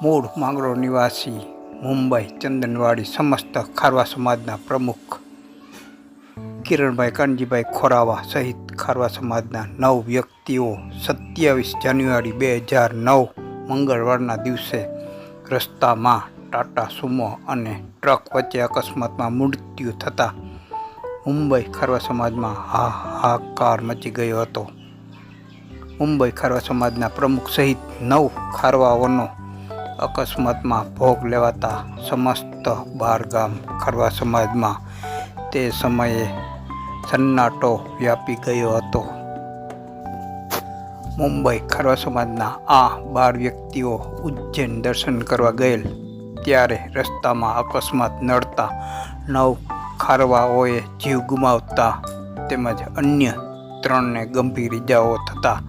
મૂળ માંગરોળ નિવાસી, મુંબઈ, ચંદનવાડી સમસ્ત ખારવા સમાજના પ્રમુખ. કિરણભાઈ કાનજીભાઈ ખોરાવા સહિત ખારવા સમાજના નવ વ્યક્તિઓ સત્યાવીસ જાન્યુઆરી બે હજાર નવ મંગળવારના દિવસે રસ્તામાં ટાટા સુમો અને ટ્રક વચ્ચે અકસ્માતમાં મૃત્યુ થતાં મુંબઈ ખારવા સમાજમાં હાહાકાર મચી ગયો હતો. મુંબઈ ખારવા સમાજના પ્રમુખ સહિત નવ ખારવાઓનો અકસ્માતમાં ભોગ લેવાતા સમસ્ત બારગામ ખારવા સમાજમાં તે સમયે સન્નાટો વ્યાપી ગયો હતો. મુંબઈ ખારવા સમાજના આ બાર વ્યક્તિઓ ઉજ્જૈન દર્શન કરવા ગયેલ, ત્યારે રસ્તામાં અકસ્માત નડતા નવ ખારવાઓએ જીવ ગુમાવતા તેમજ અન્ય ત્રણને ગંભીર ઇજાઓ થતાં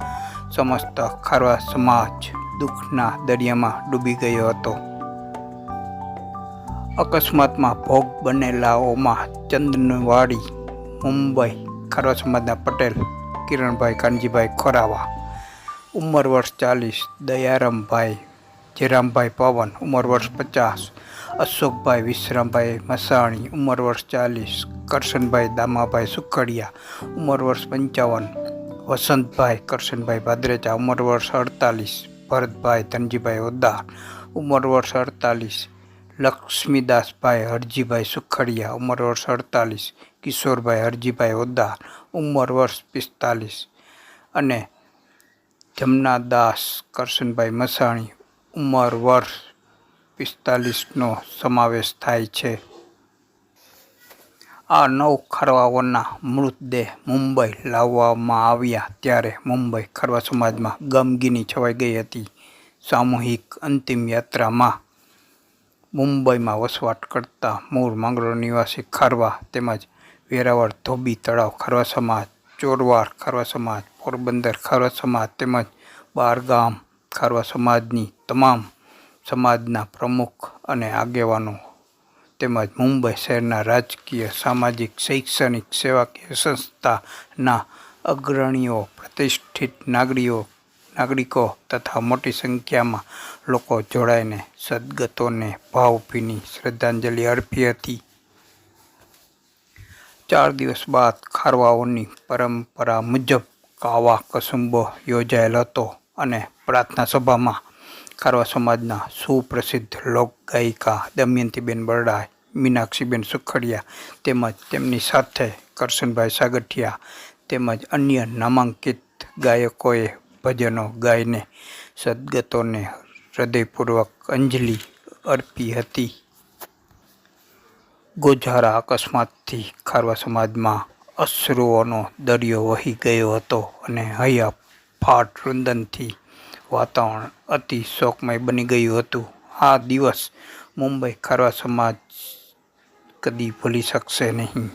સમસ્ત ખારવા સમાજ દુઃખના દરિયામાં ડૂબી ગયો હતો. અકસ્માતમાં ભોગ બનેલાઓમાં ચંદનવાડી, મુંબઈ ખારવા સમાજના પટેલ, કિરણભાઈ કાનજીભાઈ ખોરાવા, ઉંમર વર્ષ ચાલીસ, દયારામભાઈ જેરામભાઈ પવન, ઉંમર વર્ષ પચાસ, અશોકભાઈ વિશ્રામભાઈ મસાણી, ઉંમર વર્ષ ચાલીસ, કરશનભાઈ દામાભાઈ સુખડિયા, ઉંમર વર્ષ પંચાવન, વસંતભાઈ કરશનભાઈ ભાદરેચા, ઉંમર વર્ષ અડતાલીસ ભરતભાઈ, ધનજીભાઈ ઓદાર ઉંમર વર્ષ અડતાલીસ લક્ષ્મીદાસભાઈ હરજીભાઈ સુખડિયા, ઉંમર વર્ષ અડતાલીસ, કિશોરભાઈ, હરજીભાઈ ઓદાર ઉંમર વર્ષ પિસ્તાલીસ અને જમનાદાસ કરશનભાઈ મસાણી, ઉંમર વર્ષ પિસ્તાલીસનો સમાવેશ થાય છે. આ નવ ખરવાઓના મૃતદેહ મુંબઈ લાવવામાં આવ્યા ત્યારે મુંબઈ ખરવા સમાજમાં ગમગીની છવાઈ ગઈ હતી. સામૂહિક અંતિમ યાત્રામાં મુંબઈમાં વસવાટ કરતા મૂળ માંગરોળ નિવાસી ખારવા તેમજ વેરાવળ ધોબી તળાવ ખારવા સમાજ, ચોરવાડ ખારવા સમાજ, પોરબંદર ખારવા સમાજ તેમજ બારગામ ખારવા સમાજની તમામ સમાજના પ્રમુખ અને આગેવાનો તેમજ મુંબઈ શહેરના રાજકીય, સામાજિક, શૈક્ષણિક સેવાકીય સંસ્થાના અગ્રણીઓ, પ્રતિષ્ઠિત નાગરિકો નાગરિકો તથા મોટી સંખ્યામાં લોકો જોડાઈને સદગતોને ભાવભીની શ્રદ્ધાંજલિ અર્પી હતી. ચાર દિવસ બાદ ખારવાઓની પરંપરા મુજબ કાવા કસુંબો યોજાયેલ હતો અને પ્રાર્થના સભામાં ખારવા સમાજના સુપ્રસિદ્ધ લોકગાયિકા દમયંતીબેન બરડા મીનાક્ષીબેન સુખડિયા તેમજ તેમની સાથે કરશનભાઈ સાગઠિયા તેમજ અન્ય નામાંકિત ગાયકોએ ભજનો ગાઈને સદગતોને હૃદયપૂર્વક અંજલિ અર્પી હતી. ગોઝારા અકસ્માતથી ખારવા સમાજમાં અશ્રુઓનો દરિયો વહી ગયો હતો અને હૈયા ફાટ રુંદનથી વાતાવરણ અતિ શોકમય બની ગયું હતું. આ દિવસ મુંબઈ ખારવા સમાજ કદી ભૂલી શકશે નહીં.